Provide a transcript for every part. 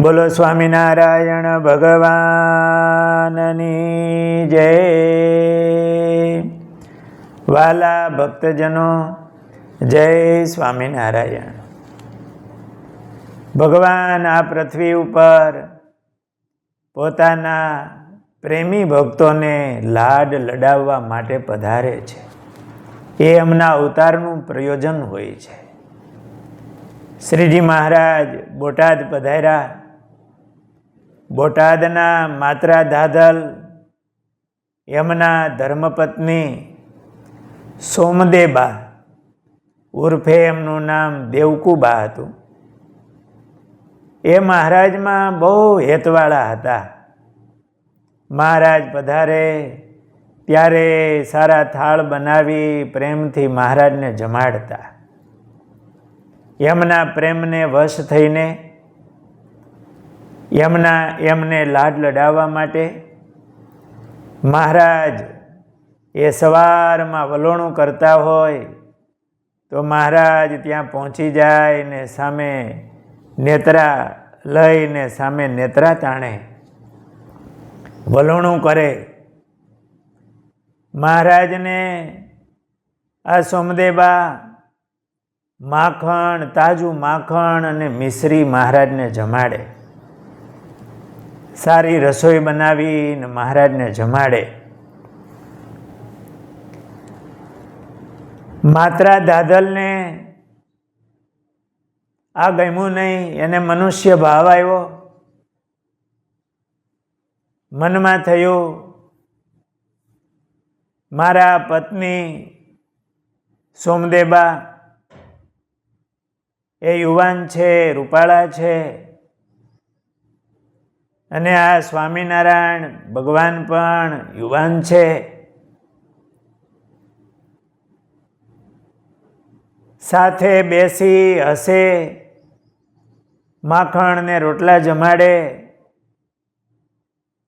બોલો સ્વામિનારાયણ ભગવાનની જય. વાલા ભક્તજનો, જય સ્વામિનારાયણ. ભગવાન આ પૃથ્વી ઉપર પોતાના પ્રેમી ભક્તોને લાડ લડાવવા માટે પધારે છે. એ એમના અવતારનું પ્રયોજન હોય છે. શ્રીજી મહારાજ બોટાદ પધાર્યા. બોટાદના માત્રા દાદલ એમના ધર્મપત્ની સોમદેબા, ઉર્ફે એમનું નામ દેવકુબા હતું. એ મહારાજમાં બહુ હેતવાળા હતા. મહારાજ પધારે, ત્યારે સારા થાળ બનાવી પ્રેમથી મહારાજને જમાડતા. એમના પ્રેમને વશ થઈને એમના એમને લાડ લડાવવા માટે મહારાજ, એ સવારમાં વલોણું કરતા હોય તો મહારાજ ત્યાં પહોંચી જાય ને સામે નેત્રા લઈને સામે નેત્રા તાણે વલોણું કરે. મહારાજને આ સોમદેબા માખણ, તાજું માખણ અને મિશ્રી મહારાજને જમાડે. સારી રસોઈ બનાવીને મહારાજને જમાડે. માત્રા દાદલને આ ગમ્યું નહીં, એને મનુષ્ય ભાવ આવ્યો. મનમાં થયું, મારા પત્ની સોમદેબા, એ યુવાન છે, રૂપાળા છે અને આ સ્વામિનારાયણ ભગવાન પણ યુવાન છે. સાથે બેસી હસે, માખણ ને રોટલા જમાડે.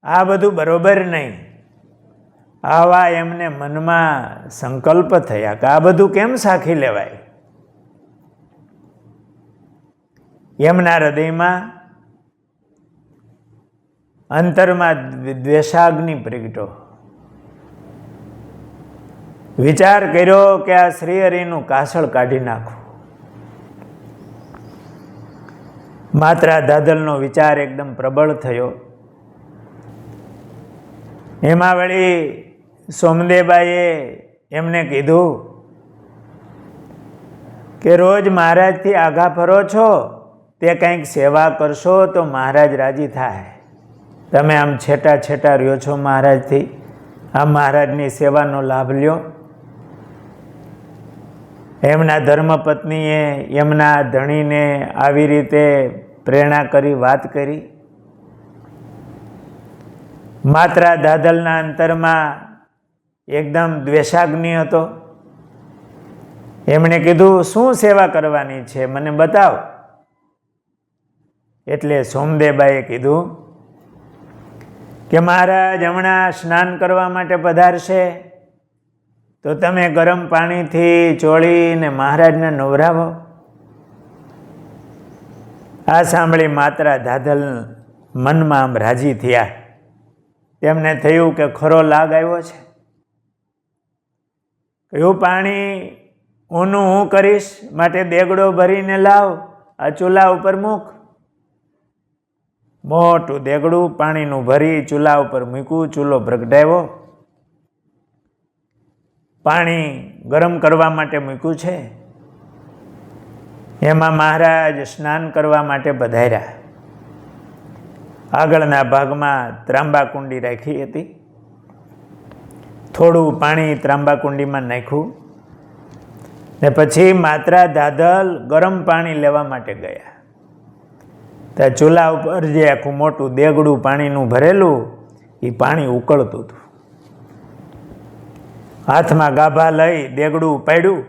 આ બધું બરોબર નહીં. આવા એમને મનમાં સંકલ્પ થયા કે આ બધું કેમ સાખી લેવાય? એમના હૃદયમાં અંતરમાં દ્વેષાગ્નિ પ્રગટો. વિચાર કર્યો કે આ શ્રીહરિનું કાસળ કાઢી નાખું. માત્ર દાદલનો વિચાર એકદમ પ્રબળ થયો. એમાં વળી સોમદેબાઈએ એમને કીધું કે રોજ મહારાજથી આઘા ફરો છો, તે કંઈક સેવા કરશો તો મહારાજ રાજી થાય. તમે આમ છેટા છેટા રહ્યો છો મહારાજથી. આ મહારાજની સેવાનો લાભ લ્યો. એમના ધર્મપત્નીએ એમના ધણીને આવી રીતે પ્રેરણા કરી, વાત કરી. માત્ર દાદલના અંતરમાં એકદમ દ્વેષાગ્નિ હતો. એમણે કીધું, શું સેવા કરવાની છે? મને બતાવ. એટલે સોમદેબાએ કીધું કે મહારાજ, હમણાં સ્નાન કરવા માટે પધારશે? તો તમે ગરમ પાણીથી ચોળીને મહારાજને નવરાવો. આ સાંભળી માત્રા ધાધલ મનમાં આમ રાજી થયા. તેમને થયું કે ખરો લાગ આવ્યો છે. કયું પાણી ઊનું હું કરીશ, માટે દેગડો ભરીને લાવ, આ ચૂલા ઉપર મૂક. મોટું દેગડું પાણીનું ભરી ચૂલા ઉપર મૂક્યું, ચૂલો પ્રગટાવ્યો. પાણી ગરમ કરવા માટે મૂક્યું છે. એમાં મહારાજ સ્નાન કરવા માટે પધાર્યા. આગળના ભાગમાં ત્રાંબાકુંડી રાખી હતી. થોડું પાણી ત્રાંબાકુંડીમાં નાખ્યું ને પછી માત્રા દાદલ ગરમ પાણી લેવા માટે ગયા. ત્યાં ચૂલા ઉપર જે આખું મોટું દેગડું પાણીનું ભરેલું એ પાણી ઉકળતું હતું. હાથમાં ગાભા લઈ દેગડું પાડ્યું.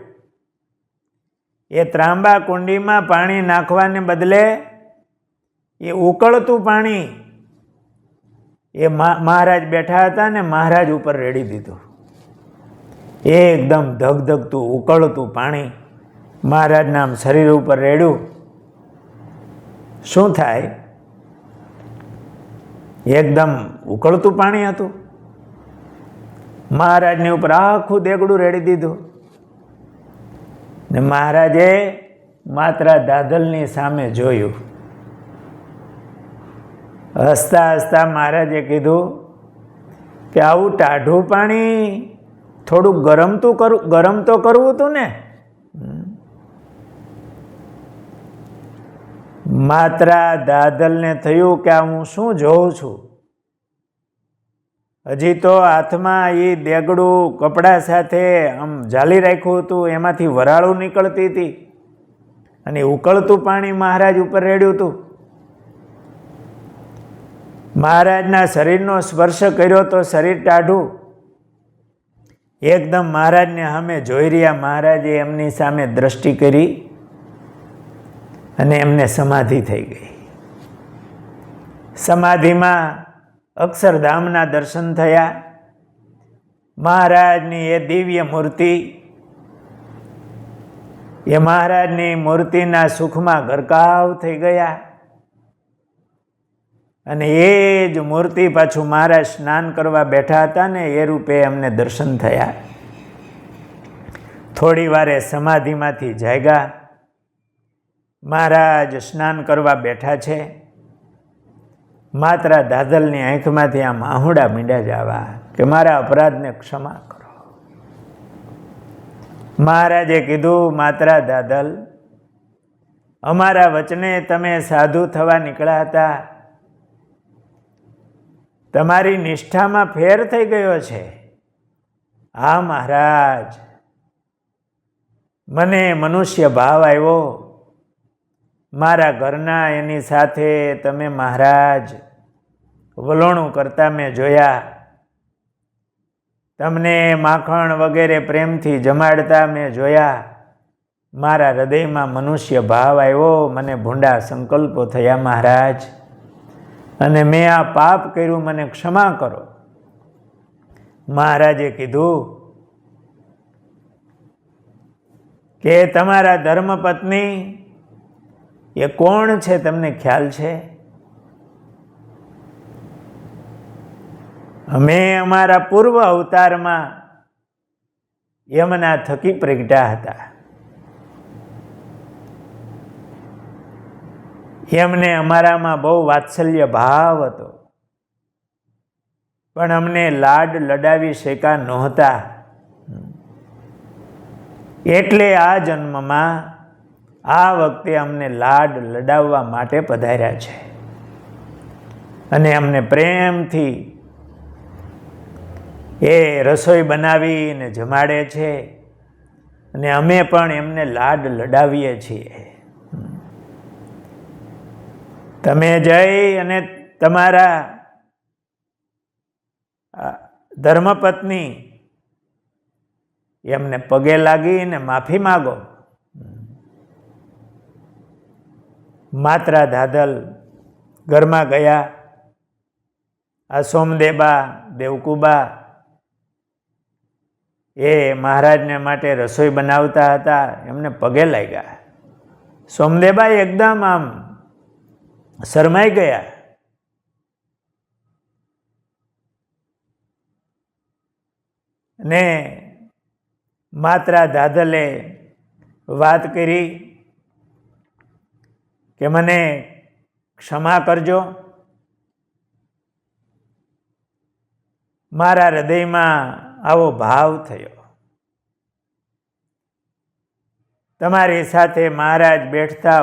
એ ત્રાંબા કુંડીમાં પાણી નાખવાને બદલે એ ઉકળતું પાણી એ મહારાજ બેઠા હતા ને મહારાજ ઉપર રેડી દીધું. એકદમ ધગધગતું, ઉકળતું પાણી મહારાજના શરીર ઉપર રેડ્યું. શું થાય? એકદમ ઉકળતું પાણી હતું. મહારાજની ઉપર આખું દેગડું રેડી દીધું. ને મહારાજે માત્ર દાદલની સામે જોયું. હસતા હસતા મહારાજે કીધું કે આવું ટાઢું પાણી થોડુંક ગરમ તો કરું, ગરમ તો કરવું હતું ને. માત્રા દાદલને થયું કે હું શું જોઉં છું? હજી તો હાથમાં એ દેગડું કપડા સાથે આમ જાલી રાખ્યું હતું, એમાંથી વરાળું નીકળતી હતી અને ઉકળતું પાણી મહારાજ ઉપર રેડ્યું હતું. મહારાજના શરીરનો સ્પર્શ કર્યો તો શરીર ટાઢું. એકદમ મહારાજને અમે જોઈ રહ્યા મહારાજે એમની સામે દ્રષ્ટિ કરી. અને એમને સમાધિ થઈ ગઈ. સમાધિમાં અક્ષરધામના દર્શન થયા. મહારાજની એ દિવ્ય મૂર્તિ, એ મહારાજની મૂર્તિના સુખમાં ગરકાવ થઈ ગયા. અને એ જ મૂર્તિ પાછું મહારાજ સ્નાન કરવા બેઠા હતા ને, એ રૂપે એમને દર્શન થયા. થોડી વારે સમાધિમાંથી જાગ્યા. મહારાજ સ્નાન કરવા બેઠા છે. માત્ર દાદલની આંખમાંથી આમ આહુડા મીંડા જવા કે મારા અપરાધને ક્ષમા કરો. મહારાજે કીધું, માત્રા દાદલ, અમારા વચને તમે સાધુ થવા નીકળ્યા હતા. તમારી નિષ્ઠામાં ફેર થઈ ગયો છે. હા, મહારાજ. મને મનુષ્ય ભાવ આવ્યો. મારા ઘરના એની સાથે તમે મહારાજ વલોણું કરતા મેં જોયા. તમને માખણ વગેરે પ્રેમથી જમાડતા મેં જોયા. મારા હૃદયમાં મનુષ્ય ભાવ આવ્યો, મને ભૂંડા સંકલ્પો થયા મહારાજ. અને મેં આ પાપ કર્યું, મને ક્ષમા કરો. મહારાજે કીધું, કે તમારા ધર્મપત્ની એ કોણ છે તમને ખ્યાલ છે? અમે અમારા પૂર્વ અવતારમાં યમના થકી પ્રગટ્યા હતા. એમને અમારામાં બહુ વાત્સલ્ય ભાવ હતો. પણ અમને લાડ લડાવી શેકા નહોતા. એટલે આ જન્મમાં આ વખતે અમને લાડ લડાવવા માટે પધાર્યા છે. અને અમને પ્રેમથી એ રસોઈ બનાવીને જમાડે છે. અને અમે પણ એમને લાડ લડાવીએ છીએ. તમે જઈ અને તમારા ધર્મપત્ની એમને પગે લાગીને માફી માગો. માત્રા દાદલ ઘરમાં ગયા. આ સોમદેબા, દેવકુબા એ મહારાજને માટે રસોઈ બનાવતા હતા. એમને પગે લાગ્યા. સોમદેબા એકદમ આમ શરમાઈ ગયા. ને માત્રા દાદલે વાત કરી. કે મને ક્ષમા કરજો. મારા હૃદયમાં આવો ભાવ થયો. તમારી સાથે મહારાજ બેઠતા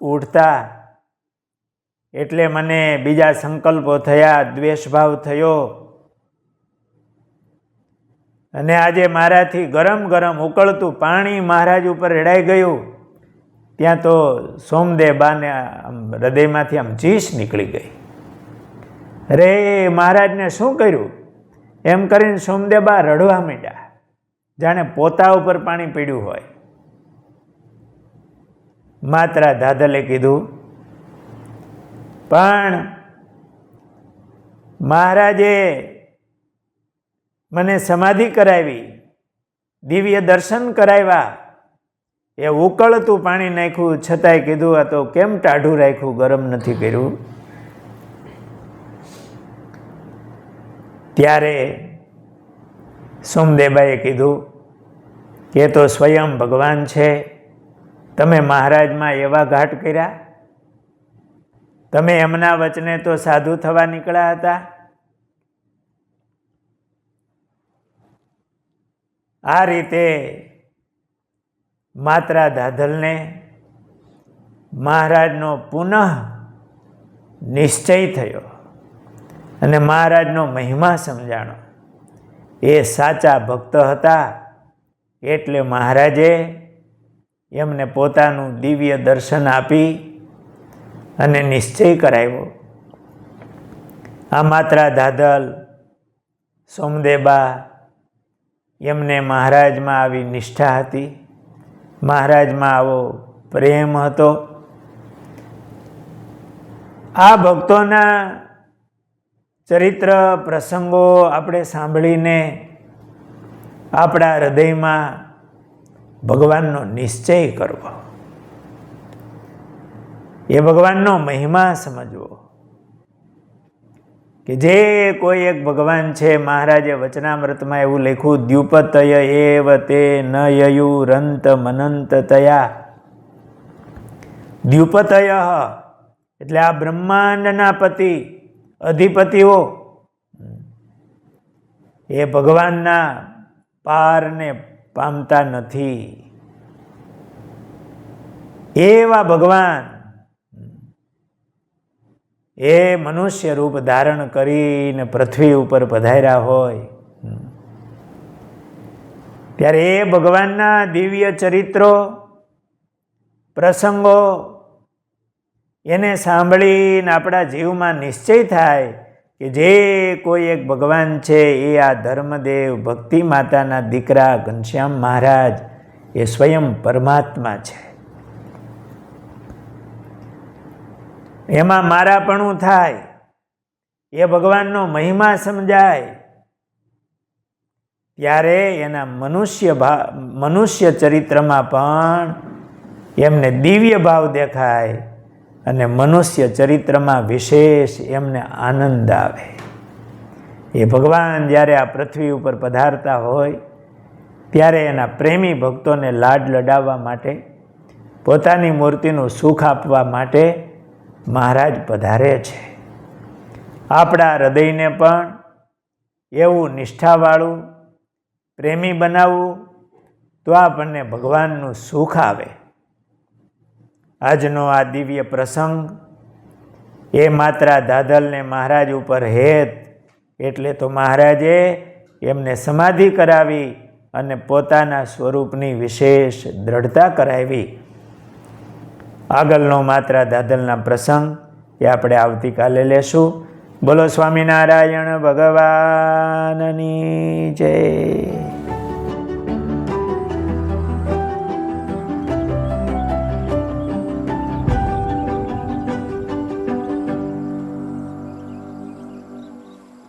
ઉઠતા એટલે મને બીજા સંકલ્પો થયા, દ્વેષભાવ થયો. અને આજે મારાથી ગરમ ગરમ ઉકળતું પાણી મહારાજ ઉપર રેડાઈ ગયું. ત્યાં તો સોમદેવ બાને આમ હૃદયમાંથી આમ ચીસ નીકળી ગઈ. રે મહારાજને શું કર્યું? એમ કરીને સોમદેબા રડવા માંડ્યા. જાણે પોતા ઉપર પાણી પીડ્યું હોય. માત્રા દાદલે કીધું, પણ મહારાજે મને સમાધિ કરાવી, દિવ્ય દર્શન કરાવ્યા. એ ઉકળતું પાણી નાખ્યું, છતાંય કીધું, આ તો કેમ ટાઢું રાખ્યું? ગરમ નથી કર્યું. ત્યારે સોમદેબાએ કીધું કે તો સ્વયં ભગવાન છે. તમે મહારાજમાં એવા ઘાટ કર્યા. તમે એમના વચને તો સાધુ થવા નીકળ્યા હતા. આ રીતે માત્રા દાધલને મહારાજનો પુનઃ નિશ્ચય થયો અને મહારાજનો મહિમા સમજાણો. એ સાચા ભક્ત હતા એટલે મહારાજે એમને પોતાનું દિવ્ય દર્શન આપી અને નિશ્ચય કરાવ્યો. આ માત્રા દાદલ સોમદેબા એમને મહારાજમાં આવી નિષ્ઠા હતી. મહારાજમાં આવો. પ્રેમ હતો. આ ભક્તોના ચરિત્ર, પ્રસંગો આપણે સાંભળીને આપણા હૃદયમાં ભગવાનનો નિશ્ચય કરવો. એ ભગવાનનો મહિમા સમજવો. કે જે કોઈ એક ભગવાન છે, મહારાજે વચનામૃતમાં એવું લખ્યું, દ્યુપતય એવ તે ન યયુ રંત મનંત તયા દ્યુપતય એટલે આ બ્રહ્માંડના પતિ, અધિપતિઓ. એ ભગવાનના પારને પામતા નથી. એવા ભગવાન એ મનુષ્ય રૂપ ધારણ કરીને પૃથ્વી ઉપર પધાર્યા હોય. ત્યારે એ ભગવાનના દિવ્ય ચરિત્રો, પ્રસંગો, એને સાંભળીને આપણા જીવમાં નિશ્ચય થાય કે જે કોઈ એક ભગવાન છે એ આ ધર્મદેવ ભક્તિ માતાના દીકરા ઘનશ્યામ મહારાજ એ સ્વયં પરમાત્મા છે. એમાં મારાપણું થાય. એ ભગવાનનો મહિમા સમજાય. ત્યારે એના મનુષ્ય ભાવ મનુષ્ય ચરિત્રમાં પણ એમને દિવ્ય ભાવ દેખાય અને મનુષ્ય ચરિત્રમાં વિશેષ એમને આનંદ આવે. એ ભગવાન જ્યારે આ પૃથ્વી ઉપર પધારતા હોય, ત્યારે એના પ્રેમી ભક્તોને લાડ લડાવવા માટે, પોતાની મૂર્તિનું સુખ આપવા માટે મહારાજ પધારે છે. આપણા હૃદયને પણ એવું નિષ્ઠાવાળું, પ્રેમી બનાવવું તો આપણને ભગવાનનું સુખ આવે. આજનો આ દિવ્ય પ્રસંગ એ માત્ર દાદલને મહારાજ ઉપર હેત એટલે તો મહારાજે એમને સમાધિ કરાવી અને પોતાના સ્વરૂપની વિશેષ દ્રઢતા કરાવી. આગળનો માત્ર દાદલના પ્રસંગ એ આપણે આવતીકાલે લેશું. બોલો સ્વામિનારાયણ ભગવાનની જય.